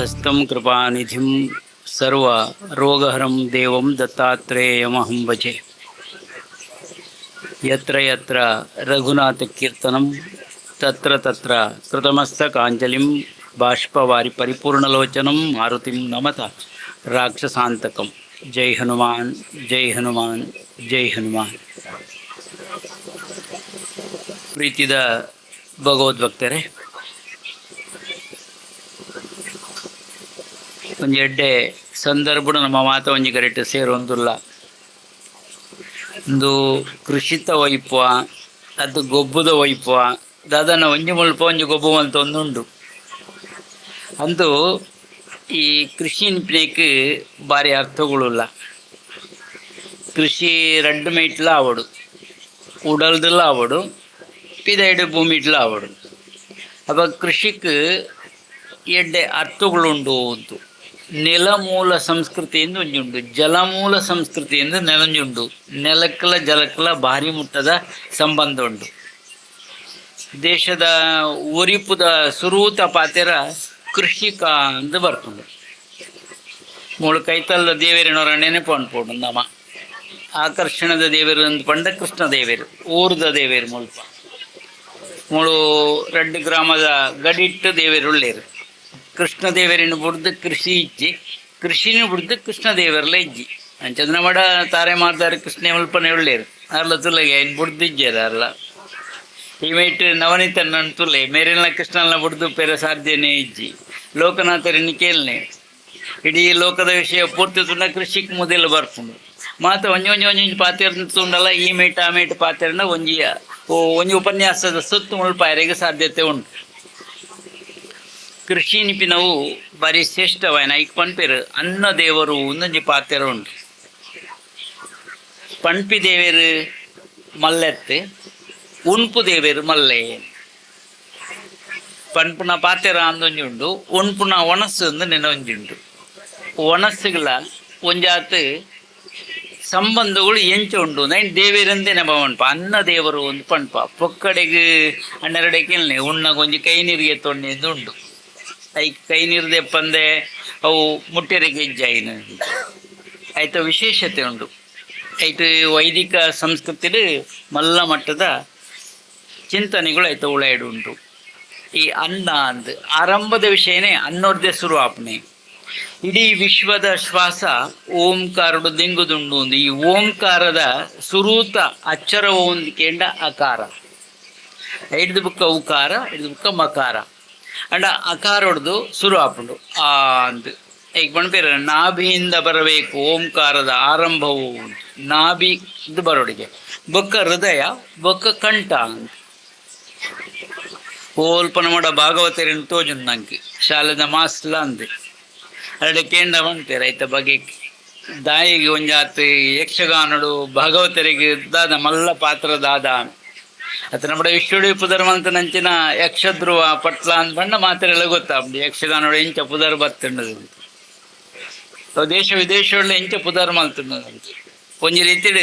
ಅಭಯಹಸ್తం ಕೃಪಾನಿಧಿಂ ಸರ್ವ ರೋಗಹರಂ ದೇವಂ ದತ್ತಾತ್ರೇಯಮಹಂ ಭಜೆ. ಯತ್ರ ಯತ್ರ ರಘುನಾಥ ಕೀರ್ತನಂ, ತತ್ರ ತತ್ರ ಕೃತಮಸ್ತಕಾಂಜಲಿಂ ಬಾಷ್ಪವಾರಿ ಪರಿಪೂರ್ಣಲೋಚನಂ, ಮಾರುತಿಂ ನಮತ ರಾಕ್ಷಸಾಂತಕಂ. ಜೈ ಹನುಮಾನ್ ಜೈ ಹನುಮಾನ್ ಜೈ ಹನುಮಾನ್. ಪ್ರೀತಿದ ಭಗವದ್ಭಕ್ತರೇ ಒಂಜಿ ಎಡ್ಡೆ ಸಂದರ್ಭ ನಮ್ಮ ಮಾತ ಒಂಜಿ ಕರೆಕ್ಟ್ ಸೇರೊಂದುಲ್ಲ ಒಂದು ಕೃಷಿತ ವೈಪ ಅದು ಗೊಬ್ಬುದ ವೈಪ ದಾದನ ಒಂಜಿ ಮುಲ್ಪ ಒಂಜಿ ಗೊಬ್ಬು ಅಂತ ಒಂದುಂಡು ಅಂದು ಈ ಕೃಷಿ ನಿಪ್ನೇಕ್ ಭಾರಿ ಅರ್ಥಗಳಿಲ್ಲ ಕೃಷಿ ರಡ್ಡು ಮೈಟ್ಲ ಆವಡು, ಉಡಲ್ದಲ್ಲ ಆವಡು ಪಿದೈಡು ಭೂಮಿ ಇಟ್ಲ ಆವಡು. ಅಪ್ಪ ಕೃಷಿಕ್ ಎಡ್ಡೆ ಅರ್ಥಗಳುಂಡು ಅಂತ. ನೆಲಮೂಲ ಸಂಸ್ಕೃತಿಯಿಂದ ಒಂಜುಂಡು ಜಲಮೂಲ ಸಂಸ್ಕೃತಿಯಿಂದ ನೆಲಂಜುಂಡು ನೆಲಕ್ಕಲ ಜಲಕ್ಕಲ ಭಾರಿ ಮುಟ್ಟದ ಸಂಬಂಧ ಉಂಡು ದೇಶದ ಒರಿಪುದ ಸುರೂತ ಪಾತೆರ ಕೃಷಿಕ ಅಂತ ಬರ್ತುಂಡು ಮೂಳು ಕೈತಲ್ಲ ದೇವೇರಿನವರ ನೆನಪು ಅನ್ಪೋಡು ನಮ್ಮ. ಆಕರ್ಷಣದ ದೇವರು ಅಂತ ಪಂಡ ಕೃಷ್ಣ ದೇವೇರು, ಊರ್ದ ದೇವೇರು ಮುಲ್ಪ ಮೂಳು ರೆಡ್ ಗ್ರಾಮದ ಗಡಿಟ್ಟು ದೇವೇರು ಒಳ್ಳೇರು ಕೃಷ್ಣ ದೇವರಿನ ಬುಡ್ದು ಕೃಷಿ ಇಜ್ಜಿ, ಕೃಷಿನ ಬುಡ್ದು ಕೃಷ್ಣದೇವರಲ್ಲ ಇಜ್ಜಿ. ಅಂಚಂದ್ರ ಮಾಡ ತಾರೆ ಮಾಡ್ತಾರೆ ಕೃಷ್ಣ ಮುಲ್ಪನೆ ಒಳ್ಳೇರು ಅರ್ಲ ತುಲಗೆ ಏನು ಬುಡ್ದು ಈ ಅರ್ಲ ಇಮೇಟ್ ನನ್ನ ತುಲೆ, ಮೇರಿನ ಕೃಷ್ಣನ ಬುಡ್ದು ಪೆರ ಸಾಧ್ಯನೇ ಇಜ್ಜಿ. ಲೋಕನಾಥರನ್ನು ಕೇಳನೆ ಇಡೀ ಲೋಕದ ವಿಷಯ ಪೂರ್ತಿ ತುಂಡ ಕೃಷಿಕ್ ಮೊದಲು ಬರ್ಪುಂಡು. ಮಾತ ಒಂಜಿ ಒಂಜಿ ಒಂಜಿ ಪಾತೆರ್ನ ತುಂಡಲ್ಲ, ಈ ಮೇಟ್ ಆ ಮೇಟ್ ಪಾತೆರ್ನ ಒಂಜಿಯ ಒಂಜಿ ಉಪನ್ಯಾಸದ ಸುತ್ತು ಮುಳ್ಪಾಯರಿಗೆ ಸಾಧ್ಯತೆ ಉಂಟು. ಕೃಷಿ ನಿಪಿನವು ಬಾರಿ ಶ್ರೇಷ್ಠವಾಯಿನ ಈಗ ಪಂಪೇರು ಅನ್ನ ದೇವರು ಒಂದೊಂಜಿ ಪಾತ್ರ ಉಂಟು. ಪಂಪಿ ದೇವರು ಮಲ್ಲೆತ್ತು, ಉಣ್ಪು ದೇವೇರು ಮಲ್ಲೆ. ಪಂಪುನ ಪಾತ್ರ ಅಂದೊಂಜಿ ಉಂಡು, ಉಣ್ಪುನ ಒಣಸು ಅಂದು ನೆನ ಒಂಜಿ ಉಂಡು ಒಣಸುಗಳ ಒಂಜಾತು ಸಂಬಂಧಗಳು ಎಂಚ ಉಂಡು. ನೈನ್ ದೇವೇರಂದೇ ನಮ್ಮ ಪಂಪ ಅನ್ನ ದೇವರು ಒಂದು ಪಂಪ ಪೊಕ್ಕಡೆಗೆ ಹನ್ನೆರಡೆ ಕೇಳ್ನೆ ಉಣ್ಣ ಕೊಂಜಿ ಕೈ ನೀರಿಗೆ ತೊಣ್ಣೆದು ಉಂಡು ಐ ಕೈ ಪಂದೆ, ಅವು ಮುಟ್ಟೆರೆಗೆ ಇಜ್ಜಾಯಿನ ಆಯ್ತ, ವಿಶೇಷತೆ ಉಂಟು. ಆಯ್ತು ವೈದಿಕ ಸಂಸ್ಕೃತಿಡ್ ಮಲ್ಲ ಮಟ್ಟದ ಚಿಂತನೆಗಳು ಆಯ್ತು, ಉಳಾಯ್ಡು ಉಂಟು. ಈ ಅನ್ನ ಅಂದ್, ಆರಂಭದ ವಿಷಯನೇ ಅನ್ನೋರ್ದೇ ಶುರು ಇಡೀ ವಿಶ್ವದ ಶ್ವಾಸ ಓಂಕಾರಡು ದಿಂಗುದುಂಡು ಒಂದು. ಈ ಓಂಕಾರದ ಸುರೂತ ಅಚ್ಚರ ಕೇಂಡ ಅಕಾರ ಹಿಡ್ದು ಬುಕ್ಕ ಉಕಾರ, ಹಿಡ್ದು ಬುಕ್ಕ ಮಕಾರ. ಅಂಡ ಅಕಾರ ಹೊಡೆದು ಶುರು ಆಪುಂಡು ಆ, ಅಂತ. ಈಗ ಬಣ್ಪೇರ ನಾಭಿಯಿಂದ ಬರಬೇಕು, ಓಂಕಾರದ ಆರಂಭವು. ನಾಭಿ ಇದು ಬರೋಡಿಗೆ ಬೊಕ್ಕ ಹೃದಯ, ಬೊಕ್ಕ ಕಂಠ ಅಂತ. ಓಲ್ಪನ ಮಾಡ ಭಾಗವತರಿನ ತೋಜುಂಡು ನಂಗೆ. ಶಾಲೆದ ಮಾಸ್ಲ ಅಂದೆ. ಅರಡೆ ಕೇಂದ್ರ ಬಂತೆ ಐತ ಬಗೆ ದಾಯಿಗೆ ಒಂಜಾತಿ ಯಕ್ಷಗಾನಡು, ಭಾಗವತರಿಗೆ ದಾದ ಮಲ್ಲ ಪಾತ್ರ ದಾದ ಅತ್ತ ನಮ್ಮ ವಿಶ್ವಡಿ ಪುದರ್ ಮಂತ ನಂಚಿನ ಯಕ್ಷಧ್ರುವ ಪಟ್ಲ ಅಂತ ಬಣ್ಣ ಮಾತ್ರೆಲ್ಲ ಗೊತ್ತಾಗ್ದು ಯಕ್ಷಗಾನೋಡ ಇಂಚ ಪುದರ್ ಬರ್ತಂಡದು ಅವು ದೇಶ ವಿದೇಶಗಳ ಇಂಚ ಪುದರ್ ಮಲ್ತಂಡದಂತ ಒಂಜಿ ರೀತಿಡ್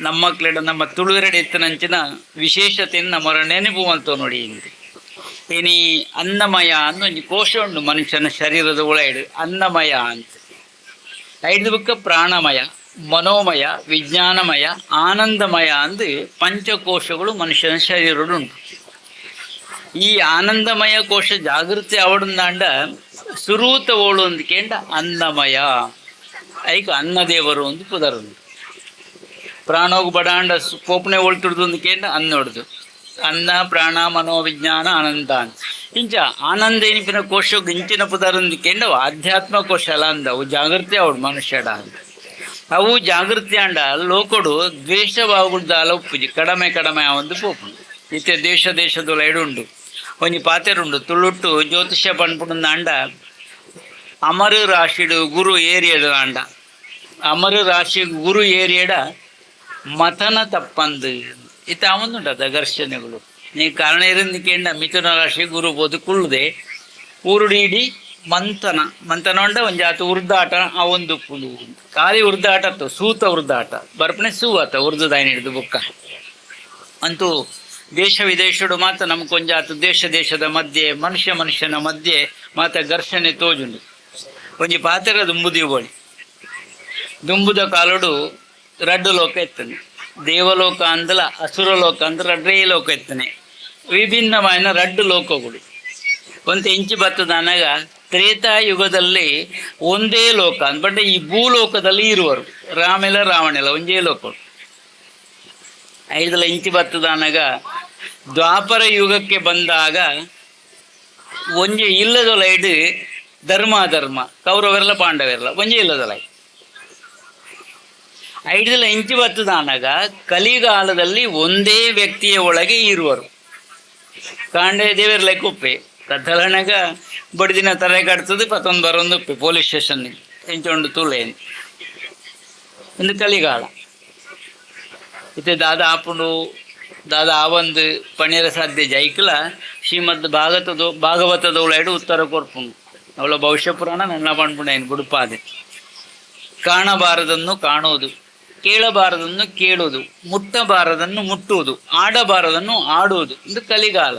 ನಮ್ಮ ಮಕ್ಕಳಿಡ ನಮ್ಮ ತುಳುವೆರಡೆ ಇತ್ತನಂಚಿನ ವಿಶೇಷತೆಯನ್ನು ನಮ್ಮರ ನೆನಪು ಅಂತ ನೋಡಿ ಇಂದು. ಇನಿ ಅನ್ನಮಯ ಅನ್ನೋ ಒಂಜಿ ಕೋಶ ಉಂಡು ಮನುಷ್ಯನ ಶರೀರದ ಒಳಗಡೆ ಅನ್ನಮಯ ಅಂತ. ಐದು ಬುಕ್ಕ ಪ್ರಾಣಮಯ. ಮನೋಮಯ, ವಿಜ್ಞಾನಮಯ, ಆನಂದಮಯ ಅಂದು ಪಂಚಕೋಶಗಳು ಮನುಷ್ಯನ ಶರೀರಡು ಉಂಟು ಈ ಆನಂದಮಯ ಕೋಶ ಜಾಗೃತಿ ಅವಡಂದಾಂಡ ಸುರೂತ ಓಳು ಅಂದ್ಕೇಂಡ ಅನ್ನಮಯ. ಐಕ ಅನ್ನದೇವರು ಒಂದು ಪುದರಂದು ಪ್ರಾಣೋಗ ಬಡಾಂಡ ಕೋಪನೆ ಒಳ್ತಿಡ್ದು ಅಂದ್ಕೇಂಡ ಅನ್ನೊಡ್ದು. ಅನ್ನ, ಪ್ರಾಣ ಮನೋವಿಜ್ಞಾನ ಆನಂದ ಅಂತ. ಇಂಚ ಆನಂದ ಏನಿಪಿನ ಕೋಶ ಇಂಚಿನ ಪುದರಂದ್ಕೇಂಡ ಆಧ್ಯಾತ್ಮ ಕೋಶ ಅಲ್ಲ ಅಂದ ಅವು ಜಾಗೃತಿ ಅವಳು ಮನುಷ್ಯಡ ಅಂತ ಅವು ಜಾಗೃತಿ ಅಂಡ. ಲೋಕಡು ದ್ವೇಷ ಬಾಗುಡ್ದ ಅಲೊಪ್ಪುಜಿ ಕಡಮೆ, ಕಡಿಮೆ ಒಂದು ಪೋಪುಂಡು ಇತ್ತೆ ದೇಶ ದೇಶದ ಲೈಡುಂಡು ಒಂಜಿ ಪಾತೆರುಂಡು ತುಳುಟ್ಟು ಜ್ಯೋತಿಷ್ಯ ಪನ್ಪುಂಡ ಅಂಡ. ಅಮರ ರಾಶಿಡು ಗುರು ಏರಿಯಡು ಅಂಡ. ಅಮರ ರಾಶಿ ಗುರು ಏರಿಯಡ ಮತನ ತಪ್ಪಂದು. ಇತ್ತ ಅವಂದುಂಟದ ಘರ್ಷಣೆಗಳು. ನೀ ಕಾರಣ ಇರಂದಿಕೆಂಡ ಮಿಥುನ ರಾಶಿ ಗುರು ಬದುಕುಳ್ಳದೆ ಊರುಡಿ ಮಂಥನ ಮಂಥನ ಉಂಡ ಜಾತಿ ಉರ್ದಾಟ ಆ ಒಂದು ಕುಲು ಖಾಲಿ ಉರ್ದಾಟ ಅತ್ತು ಸೂತ ಉರ್ದಾಟ ಬರ್ಪಣೆ ಆತ ಉರ್ದುದಾಯನ ಹಿಡಿದು ಬುಕ್ಕ. ಅಂತೂ ದೇಶ ವಿದೇಶಡು ಮಾತ್ರ ನಮ್ಗೆ ಒಂಜಾತು ದೇಶ ದೇಶದ ಮಧ್ಯೆ, ಮನುಷ್ಯ ಮನುಷ್ಯನ ಮಧ್ಯೆ ಮಾತ ಘರ್ಷಣೆ ತೋಜುಂಡು. ಒಂಜಿ ಪಾತ್ರ ದುಂಬು ದೀವಳಿ ದುಂಬುದ ಕಾಲುಡು ರಡ್ಡು ಲೋಕ ಎತ್ತನೆ. ದೇವಲೋಕ ಅಂದಲ, ಅಸುರ ಲೋಕ ಅಂದ್ರೆ ರಡ್ಡೇ ಲೋಕ ಎತ್ತನೆ. ವಿಭಿನ್ನమైన ರಡ್ಡು ಲೋಕಗಳು. ಒಂದು ಇಂಚಿ ಬತ್ತದನಾಗ ತ್ರೇತಾಯುಗದಲ್ಲಿ ಒಂದೇ ಲೋಕ ಬಟ್ ಈ ಭೂಲೋಕದಲ್ಲಿ ಇರುವರು. ರಾಮೆಲ ರಾವಣೆಲ ಒಂದೇ ಲೋಕ. ಐದಲ ಇಂಚಿ ಬತ್ತದನಾಗ ದ್ವಾಪರ ಯುಗಕ್ಕೆ ಬಂದಾಗ ಒಂಜಿ ಇಲ್ಲದೊಲೈಡ್ ಧರ್ಮ ಧರ್ಮ ಕೌರವರೆಲ್ಲ ಪಾಂಡವರೆಲ್ಲ ಒಂಜಿ ಇಲ್ಲದೊಲೈ ಐದಲ ಇಂಚಿ ಬತ್ತದನಾಗ ಕಲಿಗಾಲದಲ್ಲಿ ಒಂದೇ ವ್ಯಕ್ತಿಯ ಒಳಗೆ ಇರುವರು. ಕಾಂಡೆ ದೇವರ ಕುಪ್ಪೆ. ಬಡ್ದಿನ ತಲೆ ಕಟ್ತದೆ ಪತ್ತೊಂದು ಬರೊಂದು ಉಪ್ಪೆ ಪೊಲೀಸ್ ಸ್ಟೇಷನ್ ಎಂಚೊಂಡು ತುಲೇನು ಒಂದು ಕಲಿಗಾಲ. ಇತ್ತೆ ದಾದ ಆಪುಂಡು ದಾದ ಆವಂದು ಪಣಿಯರ ಸಾಧ್ಯ ಜೈಕಲ, ಶ್ರೀಮದ್ ಭಾಗವತದ ಭಾಗವತದ ಉಳೈಡು ಉತ್ತರ ಕೊರ್ಪುಂಡು. ಅವಳ ಭವಿಷ್ಯ ಪುರಾಣ ನನ್ನ ಪಂಡ್ಪುಂಡು ಏನು ಕಾಣಬಾರದನ್ನು ಕಾಣೋದು, ಕೇಳಬಾರದನ್ನು ಕೇಳೋದು, ಮುಟ್ಟಬಾರದನ್ನು ಮುಟ್ಟುವುದು ಆಡಬಾರದನ್ನು ಆಡುವುದು ಇದು ಕಲಿಗಾಲ.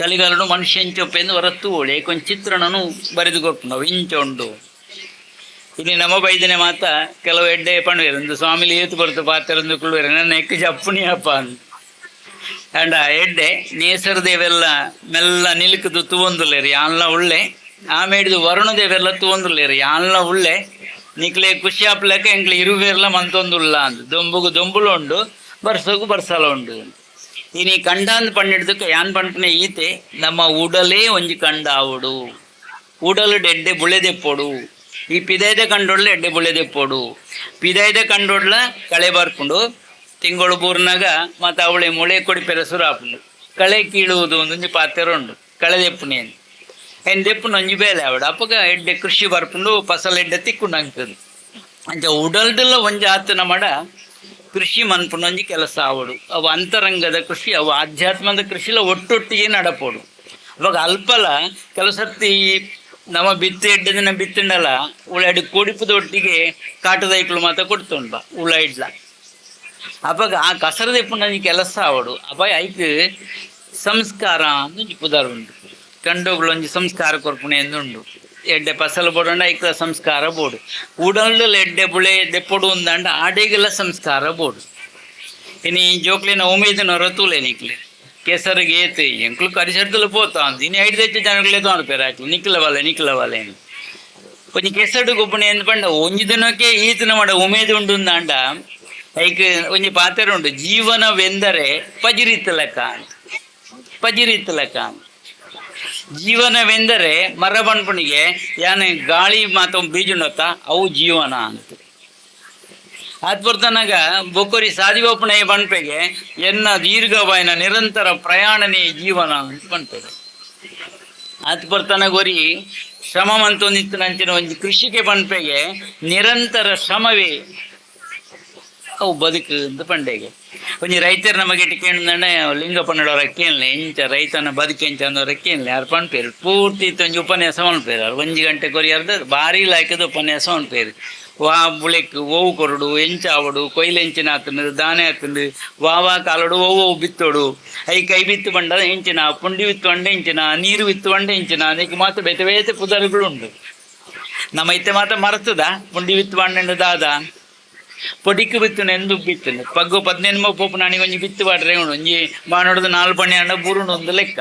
ಕಲಿಗಾಲನು ಮನುಷ್ಯಂಚೊಪ್ಪೆ ಎಂದು ಹೊರತು ಏಕೊಂದು ಚಿತ್ರಣನು ಬರೆದು ಕೊಟ್ಟು ನಾವು ಇಂಚೊಂಡು ಇಲ್ಲಿ ನಮ್ಮ ಬೈದನೆ ಮಾತ ಕೆಲವು ಎಡ್ಡೆ ಪಣವೇರು ಒಂದು ಸ್ವಾಮಿಲಿ ಏತು ಬರ್ತು ಪಾತ್ರಂದು ಕುಳ್ಳುವರೆ, ನನ್ನ ಎಕ್ಕ ಜಪ್ಪುಣಿಯಪ್ಪ ಅಂತ ಆ ಎಡ್ಡೆ ನೇಸರದೇವೆಲ್ಲ ಮೆಲ್ಲ ನಿಲ್ಕದು ತುವಂದುಲ್ಲೇರಿ ಯಾನ್ಲ ಉಳ್ಳೆ ಆಮೇಡಿದು ವರುಣದೇವೆಲ್ಲ ತುವಂದುಲ್ಲೇರಿ ಯಾನ್ಲ ಉಳ್ಳೆ, ನಿಕ್ಲೆ ಖುಷಿ ಆಪ್ಲೆಕ್ಕ ಎಂಕ್ಲೆ ಇರುವೆರ್ಲ ಮಂತೊಂದುಲ್ಲ ಅಂತ ದೊಂಬುಗು ದೊಂಬುಲು ಉಂಡು ಬರ್ಸಗು ಬರ್ಸಲ ಉಂಡು ಕಂಡಾಂದ್ ಪಂಡಿಡ್ದಕ್ಕೆ ಯಾನ್ ಪಣ್ಣ ಈತೆ? ನಮ್ಮ ಉಡಲೇ ಒಂಜಿ ಕಂಡ ಆವುಡು. ಉಡಲು ಎಡ್ಡೆ ಬುಳೆದೆಪ್ಪೋಡು ಈ ಪಿದೈದ ಕಂಡೊಡ್ಲ ಎಡ್ಡೆ ಬುಳೆದೆಪ್ಪೋಡು ಪಿದೈದ ಕಂಡೊಡ್ಲ ಕಳೆ ಬರ್ಪುಂಡು. ತಿಂಗಳು ಬೂರ್ನಾಗ ಮತ್ತು ಅವಳೆ ಮೊಳೆ ಕೊಡಿ ಪೆರಸುರು ಹಾಕೊಂಡು ಕಳೆ ಕೀಳುವುದು ಒಂದೊಂದು ಪಾತ್ರ ಉಂಡು ಕಳೆ ದೆಪ್ಪುನಿ ಅಂತ ಏನು ದೆಪ್ಪುನ ಒಂಜಿ ಬೇಲೆ ಆವಡ. ಅಪ್ಪಗ ಎಡ್ಡೆ ಕೃಷಿ ಬರ್ಕೊಂಡು ಫಸಲ್ ಎಡ್ಡೆ ತಿಕ್ಕೊಂಡು ಅಂತ ಅಂಚ ಉಡಲ್ದೆಲ್ಲ ಒಂಜಿ ಮಾಡ ಕೃಷಿ ಮನ್ಪುನೊಂಜಿ ಕೆಲಸ ಆವಡು. ಅವು ಅಂತರಂಗದ ಕೃಷಿ, ಅವು ಆಧ್ಯಾತ್ಮದ ಕೃಷಿಲ ಒಟ್ಟೊಟ್ಟಿಗೆ ನಡಪೋಡು. ಅವಾಗ ಅಲ್ಪಲ ಕೆಲಸತ್ತಿ ನಮ್ಮ ಬಿತ್ತು ಎಡ್ಡ ದಿನ ಬಿತ್ತಿಂಡಲ್ಲ ಉಳ್ಳಾಡಿ ಕೊಡಿಪುದ ಒಟ್ಟಿಗೆ ಕಾಟದೈಕ್ಳು ಮಾತ ಕೊಡ್ತುಂಡ ಉಳ್ಳ ಇಡ್ಲ. ಅವಾಗ ಆ ಕಸರದ ಪುಣ್ಯ ಕೆಲಸ ಆವಡು. ಅಪ್ಪ ಐಕ್ ಸಂಸ್ಕಾರ ಅಂದು ಉಂಡು ಉಂಟು ಕಂಡೋಗಳು ಒಂಜಿ ಸಂಸ್ಕಾರ ಎಂದು ಎಂದುಂಡು ಎಡ್ಡೆ ಪಸಲು ಬೋಡಂಡ ಐಕ್ಲ ಸಂಸ್ಕಾರ ಬೋಡು. ಉಡಲು ಎಡ್ಡೆ ಬುಳೆ, ಎಡ್ಡೆ ಪೊಡು ಉಂದಂಡ, ಆಡೆಗೆಲ್ಲ ಸಂಸ್ಕಾರ ಬೋಡು. ಇನ್ನು ಈ ಜೋಕ್ಲಿನ ಉಮೇದಿನ ರತುಲೆ ನಿಕ್ಲೆ. ಕೆಸರು ಗೇತು, ಎಂಕ್ಲು ಕರಿಸಡ್ದಲು ಪೋತಾ ಅಂತ ಇನ್ನು ಐದು ದಚ್ಚ ಜನಗಳೇ ತಗೊಂಡು ಪೇರ ಹಾಕ್ಲಿ ನಿಕ್ಲವಲ್ಲ ನಿಕ್ಲವಲ್ಲ ಏನು ಕೊಂಚ ಕೆಸಡು ಗೊಬ್ಬನೆ ಎಂದ ಪಂಡ, ಒಂಜಿ ದಿನಕ್ಕೆ ಈತನ ಮಾಡ ಉಮೇದು ಉಂಡು ಅಂಡ ಐಕ್ ಒಂಜಿ ಪಾತ್ರ ಉಂಡು ಜೀವನವೆಂದರೆ ಪಜಿರಿತ ಲೆಕ್ಕ ಅಂತ. ಜೀವನವೆಂದರೆ ಮರ ಬಣ್ಪಣಿಗೆ ಯಾನೆ ಗಾಳಿ ಮಾತು ಬೀಜುಣತ ಅವು ಜೀವನ ಅಂತ ಅದ್ಭುತನಾಗ ಬೊಕ್ಕರಿ ಸಾದಿವಪ್ಪಣೆ ಬಣ್ಪೆಗೆ ಎನ್ನ ದೀರ್ಘವಾಯಿನ ನಿರಂತರ ಪ್ರಯಾಣನೇ ಜೀವನ ಅಂತ ಬಣ್ಪೆಗೆ ಅದ್ ಬರ್ತನ ಗೊರಿ ಶ್ರಮ ಮಂತೊಂದಿತ್ತು ಒಂದು ಕೃಷಿಗೆ ಬಣ್ಪೆಗೆ ನಿರಂತರ ಶ್ರಮವೇ ಅವು ಬದುಕು ಅಂತ ಪಂಡೆಗೆ ಒಂಜಿ ರೈತರು ನಮಗೆ ಕೇಳಿದಂಡ ಲಿಂಗಪ್ಪನಡವ್ರ ಕೇಳಲಿ ಎಂಚ ರೈತನ ಬದುಕೆಂಚ ಅನ್ನೋರ ಕೇಳಲಿ ಯಾರು ಪಂಪೇರು ಪೂರ್ತಿ ಒಂಜಿ ಉಪನ್ಯಾಸ ಮಾಡ್ಪೇರು ಅವ್ರು ಒಂಜಿ ಗಂಟೆ ಕೊರಿಯಾರ್ದ, ಭಾರಿ ಲಾಯ್ಕದ ಉಪನ್ಯಾಸ ಮಾಡ್ಪೇರು ವಾ ಬುಳೆಕ್ ಓವು ಕೊರಡು ಎಂಚಾವಡು ಕೊಯ್ಲೆಂಚಿನ ಆತಂದು, ದಾನೆ ಆತಂದು, ವಾವಾ ಕಾಲಡು, ಓವು ಬಿತ್ತೋಡು. ಐ ಕೈ ಬಿತ್ತು ಬಂಡ ಹೆಂಚಿನ ಪುಂಡಿ ಬಿತ್ತು ಬಂಡ ಹೆಂಚಿನ ನೀರು ಬಿತ್ತು ಬಂಡ ಹೆಂಚಿನ ಅದಕ್ಕೆ ಮಾತ್ರ ಬೇತೆ ಬೇತೆ ಪುದರುಗಳು ಉಂಟು ನಮ್ಮ ಇತ್ತೆ ಮಾತ್ರ ಮರ್ತದ? ಪುಂಡಿ ಬಿತ್ತು ಬಂಡೆ ದಾದ? ಪೊಟಿಕ್ಕು ಬಿತ್ತುನ ಎಂದು ಬಿತ್ತನೆ. ಪಗ್ಗು ಪದ್ನೆನ್ಮ ಪೋಪು ನನಗೆ ಒಂಜಿ ಬಿತ್ತು ಪಾಡ್ರೆ ಉಂಡು. ಒಂಜಿ ಬಾನೋಡ್ದು ನಾಲ್ಕು ಪಣ್ಣೆ ಅಂಡ ಬುರುಂಡು ಲೆಕ್ಕ.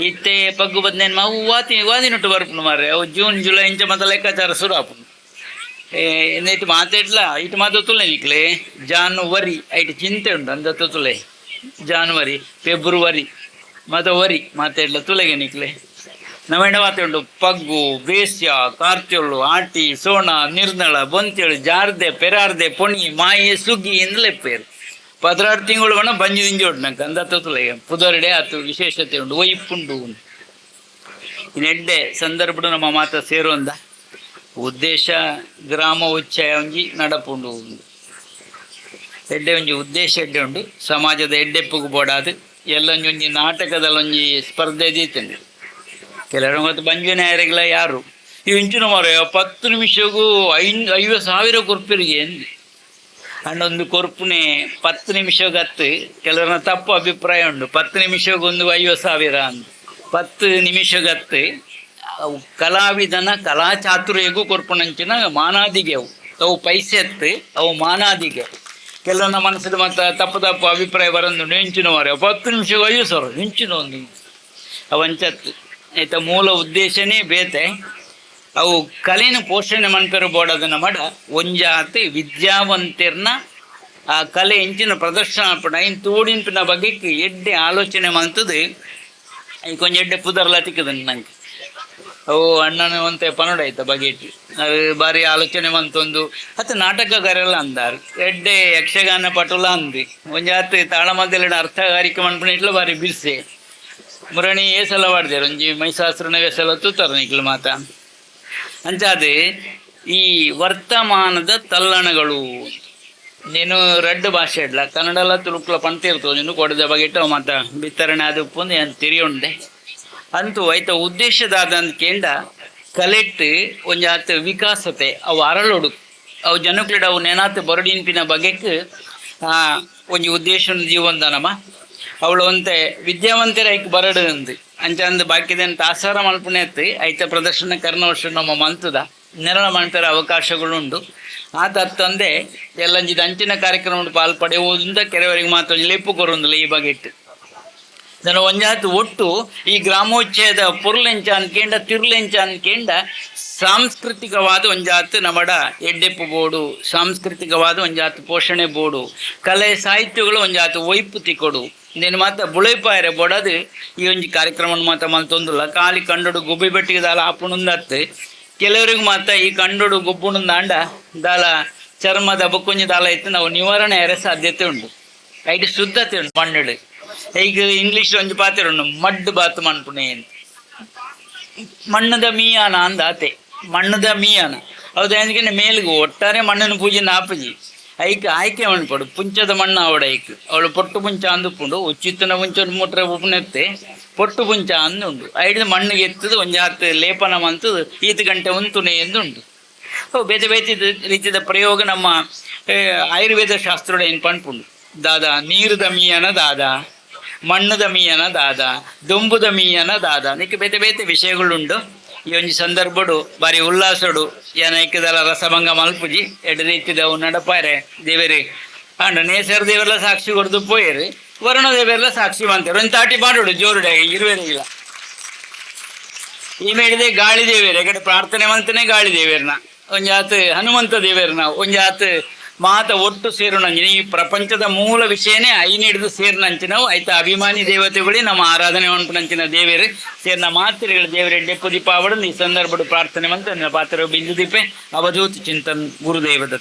ಇತ್ತೆ ಪಗ್ಗ ಪದ್ನೆನ್ಮ ಅವು ವಾತಿ ವಾದಿನುಟ್ಟು ಬರ್ಪುನು ಮಾರ್ರೆ. ಓ ಜೂನ್, ಜುಲೈ ಇಂಚ ಮಾತ ಲೆಕ್ಕಾಚಾರ ಶುರು ಆಪುನು ಎನ್ನೈತಿ ಮಾತಾಡ್ಲ ಇಟ್ಟು ಮಾತುಲೆ ನಿಕ್ಲೆ. ಜಾನುವರಿ, ಐಟು ಚಿಂತೆ ಉಂಟು ಅಂದತ್ತು ತುಲೆ ಜಾನುವರಿ, ಫೆಬ್ರವರಿ ಮಾತ ವರಿ ಮಾತಾಡ್ಲ ತುಲೆಗೆ ನಿಕ್ಲೆ. ಮಾತಾಡು ಪಗ್ಗು, ಬೇಸ್ಯ ಕಾರ್ತ್ಯೊಳ್ಳು ಆಟಿ, ಸೋಣ, ನಿರ್ನಳ, ಬೊಂತೆಳು, ಜಾರ್ದೆ, ಪೆರಾರ್ದೆ, ಪೊಣಿ, ಮಾಯೆ, ಸುಗ್ಗಿ ಎಂದಲೇ ಪೇರು. ಪದ್ರಾರು ತಿಂಗಳು ಬಣ್ಣ ಬಂಜು ದಿಂಜಿ ಉಂಟು ನಂಗೆ ಪುದರ್ಡೆ ಆತು ವಿಶೇಷತೆ ಉಂಟು. ಒಯ್ಪುಂಡು ಇನ್ನೆಡ್ಡೆ ಸಂದರ್ಭಡು ನಮ್ಮ ಮಾತ ಸೇರುವಂದ. ಉದ್ದೇಶ, ಗ್ರಾಮ ಉಚ್ಚಯ ಒಂಜಿ ನಡಪುಂಡು ಉಂದು ಎಡ್ಡೆ ಒಂಜಿ ಉದ್ದೇಶ ಎಡ್ಡೆ ಉಂಡು ಸಮಾಜದ ಎಡ್ಡೆಪ್ಪುಗು ಬೋಡಾದು. ಎಲ್ಲೊಂಜಿ ಒಂಜಿ ಒಂಜಿ ಒಂಜಿ ಸ್ಪರ್ಧೆ ದೀತಂಡು ಕೆಲವರು ಮತ್ತು ಬಂಜನೆ ಯಾರಿಗಿಲ್ಲ ಯಾರು? ಈ ಇಂಚಿನ ಮರ ಪತ್ತು ನಿಮಿಷಗೂ ಐನ್ ಐವತ್ತು ಸಾವಿರ ಕೊರ್ಪಿರಿಗೆ ಎಂದು ಅಣ್ಣೊಂದು ಕೊರ್ಪುನೆ ಪತ್ತು ನಿಮಿಷಗತ್ತು. ಕೆಲವರನ್ನ ತಪ್ಪು ಅಭಿಪ್ರಾಯ ಉಂಟು. ಪತ್ತು ನಿಮಿಷಗೊಂದು ಐವತ್ತು ಸಾವಿರ ಅಂತ ಪತ್ತು ನಿಮಿಷಗತ್ತು. ಕಲಾವಿದನ ಕಲಾ ಚಾತುರ್ಯಗೂ ಮಾನಾದಿಗೆವು ಮಾನಾದಿಗೆ ಅವು. ಅವು ಪೈಸೆತ್ತು ಅವು ಮಾನಾದಿಗೆ ಕೆಲವೊಂದು ಮನಸ್ಸಿದ ಮತ್ತು ತಪ್ಪು ತಪ್ಪು ಅಭಿಪ್ರಾಯ ಬರಂದು ನೆಂಚಿನವರೆ ಪತ್ತು ನಿಮಿಷ ಸಾವಿರ. ಹೆಂಚಿನ ಒಂದು ಅವಂಚತ್ತು. ಆಯ್ತಾ, ಮೂಲ ಉದ್ದೇಶನೇ ಬೇತೆ. ಅವು ಕಲೆನ ಪೋಷಣೆ ಮನ್ಪೆರು ಬೋಡದನ್ನ ಮಡ ಒಂಜಾತಿ ವಿದ್ಯಾವಂತಿರ್ನ ಆ ಕಲೆ ಎಂಚಿನ ಪ್ರದರ್ಶನ ಪಡ ಇನ್ ತೂಡಿಂಪಿನ ಬಗ್ಗೆ ಎಡ್ಡೆ ಆಲೋಚನೆ ಮಂತದು ಈ ಕೊಂಚ ಎಡ್ಡೆ ಪುದರ್ಲ ತಿಕ್ಕದ ನಂಗೆ. ಅವು ಅಣ್ಣನ ಒಂತೆ ಪನೋಡಾಯ್ತ ಬಗೆಟ್ ಬಾರಿ ಆಲೋಚನೆ ಮಂತೊಂದು ಹತ್ತು ನಾಟಕಗಾರೆಲ್ಲ ಅಂದಾರು. ಎಡ್ಡೆ ಯಕ್ಷಗಾನ ಪಟುಲ ಅಂದಿ. ಒಂಜಾತಿ ತಾಳಮದ್ದಲಿನ ಅರ್ಥಗಾರಿಕೆ ಇಟ್ಲ ಬಾರಿ ಬಿರ್ಸೆ. ಮುರಣಿ ಸಲ ಮಾಡಿದೆ ಒಂಜಿ ಮೈಸಾಸ್ತ್ರನ ಸಲ ತೂತಾರ ನಿಕ್ಲು ಮಾತ. ಅಂಚಾದೆ ಈ ವರ್ತಮಾನದ ತಲ್ಲಣಗಳು, ನೀನು ರೆಡ್ ಭಾಷೆ ಇಡ್ಲ, ಕನ್ನಡಲ ತುಳುಕ್ಲ ಪಂತಿರ್ತದೆ ನೀನು ಕೊಡದ ಬಗೆಟ್ಟು ಮಾತ. ಬಿತ್ತರಣೆ ಅದು ಪುಂದೆ ಅಂತ ತಿರಿಯುಂಡೆ. ಅಂತೂ ಐತ ಉದ್ದೇಶದಾದ ಕೇಂದ ಕಲೆಕ್ಟ್ ಆತ ವಿಕಾಸತೆ, ಅವು ಅರಳೊಡು. ಅವು ಜನಕ್ಲಿಡ ಅವು ಬರುಡಿನ್ಪಿನ ಬರಡಿನ್ಪಿನ ಬಗೆಕ್ ಒಂಜಿ ಉದ್ದೇಶ ಜೀವನದನಮ. ಅವಳು ಒಂತೆ ವಿದ್ಯಾವಂತರ ಐಕ್ ಬರಡು ಅಂದು ಅಂಚ ಅಂದು ಬಾಕಿದೇನು ತಾಸಾರ ಮಲ್ಪುಣೆತ್ತು ಐತ ಪ್ರದರ್ಶನ ಕರ್ನ ವರ್ಷ ನಮ್ಮ ಮಂತದ, ನೆರಳ ಅವಕಾಶಗಳು ಅವಕಾಶಗಳುಂಡು. ಆ ತತ್ತಂದೆ ಎಲ್ಲಂಜಿದ ಅಂಚಿನ ಕಾರ್ಯಕ್ರಮ ಪಾಲ್ಪಡೆಯುವುದರಿಂದ ಕೆಲವರಿಗೆ ಮಾತ್ರ ಲೇಪು ಕೊರೊಂದಿಲ್ಲ ಈ ಬಗೆಟ್ ದನ ಒಂಜಾತು ಒಟ್ಟು ಈ ಗ್ರಾಮೋಚ್ಚಯದ ಪುರ್ಲೆಂಚ ಅನ್ಕೇಂಡ, ತಿರ್ಲೆಂಚ ಅನ್ಕೇಂಡ ಸಾಂಸ್ಕೃತಿಕವಾದ ಒಂಜಾತು ನಮಡ ಎಡ್ಡೆಪ್ಪು ಬೋಡು, ಸಾಂಸ್ಕೃತಿಕವಾದ ಒಂಜಾತು ಪೋಷಣೆ ಬೋಡು, ಕಲೆ ಸಾಹಿತ್ಯಗಳು ಒಂಜಾತು ವೈಪುತಿ ತಿಕೊಡು నేను ಮಾತ ಬುಳೈಪಾಯರೆ ಬೊಡದು ಈ ಒಂಜಿ ಕಾರ್ಯಕ್ರಮ ಮಾತ ಮಲ್ತೊಂದುಲ್ಲ ಖಾಲಿ ಕಂಡೋಡು ಗುಬ್ಬಿ ಬೆಟ್ಟಿಗೆ ದಾಲ ಆಪುಣುಂದತ್ತು ಕೆಲವರಿಗೆ ಮಾತ ಈ ಕಂಡೋಡು ಗುಬ್ಬುಣುಂದಾಂಡ ದಾಲ ಚರ್ಮದ ಬುಕ್ಕುಂಜಿ ದಾಲ ಇತ್ತು ನಾವು ನಿವಾರಣೆ ಎರೆ ಸಾಧ್ಯತೆ ಉಂಟು ಐದು ಶುದ್ಧತೆ ಉಂಟು ಮಣ್ಣುಡು ಈಗ ಇಂಗ್ಲೀಷ್ ಒಂಜಿ ಪಾತ್ರ ಉಂಟು ಮಡ್ ಬಾತ್ ಮನ್ಪುಣೆ ಅಂತ ಮಣ್ಣದ ಮೀಯಾನ ಅಂದಾತೆ ಮಣ್ಣದ ಮೀಯಾನ ಹೌದು ఎందుకంటే ಮೇಲ್ಗು ಒಟ್ಟಾರೆ ಮಣ್ಣನ ಪೂಜೆ ನಾಪಜಿ ಐಕ್, ಆಯ್ಕೆ ಮಾಡ್ಕೊಡು ಪುಂಚದ ಮಣ್ಣ ಅವಡ ಐಕ್. ಅವಳು ಪೊಟ್ಟು ಪುಂಚ ಅಂದುಕೊಂಡು ಉಚ್ಚಿತ್ತನ ಪುಂಚ ಮೂಟ್ರೆ ಉಪನೆತ್ತೆ. ಪೊಟ್ಟು ಪುಂಚ ಅಂದುಂಡು ಐದು ಮಣ್ಣು ಎತ್ತದು, ಒಂದು ಹತ್ತು ಲೇಪನ ಮಂತದು ಈತು ಗಂಟೆ ಉಂತುನೆ ಎಂದುಂಡು ಬೇತೆ ಬೇತೆ ರೀತಿಯ ಪ್ರಯೋಗ ನಮ್ಮ ಆಯುರ್ವೇದ ಶಾಸ್ತ್ರ ಏನು ಪಣ್ಪುಂಡು ದಾದ, ನೀರುದ ಮೀಯನ ದಾದ, ಮಣ್ಣದ ಮೀಯನ ದಾದ, ದೊಂಬುದ ಮೀಯನ ದಾದ. ಅದಕ್ಕೆ ಬೇತೆ ಬೇತೆ ವಿಷಯಗಳುಂಡು ಈ ಒಂಜಿ ಸಂದರ್ಭಡು ಬಾರಿ ಉಲ್ಲಾಸಡು. ಏನೈಕದಲ್ಲ ರಸಭಂಗ ಮಲ್ಪುಜಿ ಎಡ ರೀತಿದವು ನಡಪಾರೆ. ದೇವೇರಿ ಅಂಡ ನೇಸರ ದೇವರೆಲ್ಲ ಸಾಕ್ಷಿ ಕೊಡ್ದು ಪೋಯರು. ವರುಣ ದೇವರೆಲ್ಲ ಸಾಕ್ಷಿ ಮಾಡ್ತಾರೆ ಒಂದು ತಾಟಿ ಮಾಡೋಡು, ಜೋರುಡೆ, ಇರುವೆರಿಗಿಲ್ಲ. ಈ ಮೇಡಿದೆ ಗಾಳಿ ದೇವೇರಿ. ಎಕಡೆ ಪ್ರಾರ್ಥನೆ ಮಂತನೇ ಗಾಳಿ ದೇವೇರ್ನ. ಒಂಜಾತ್ ಹನುಮಂತ ದೇವೇರ್ನ. ಒಂಜಾತ್ ಮಾತ ಒಟ್ಟು ಸೇರುನಂಜಿನ ಈ ಪ್ರಪಂಚದ ಮೂಲ ವಿಷಯನೇ ಐ ಹಿಡಿದು ಸೇರ್ನಂಚಿನವು. ಆಯ್ತ, ಅಭಿಮಾನಿ ದೇವತೆಗಳೇ ನಮ್ಮ ಆರಾಧನೆ ಮಂಪನಂಚಿನ ದೇವೇರು. ಸೇರ್ನ ಮಾತಿರಿಗಳ ದೇವರ, ಡೆಪ್ಪು ದೀಪಾವಳಿ, ಈ ಸಂದರ್ಭ ಪ್ರಾರ್ಥನೆ ಮಂತ್ರ ಪಾತ್ರ ಬಿಂದು ದೀಪೆ, ಅವಧೂತ್ ಚಿಂತನ್ ಗುರುದೇವದ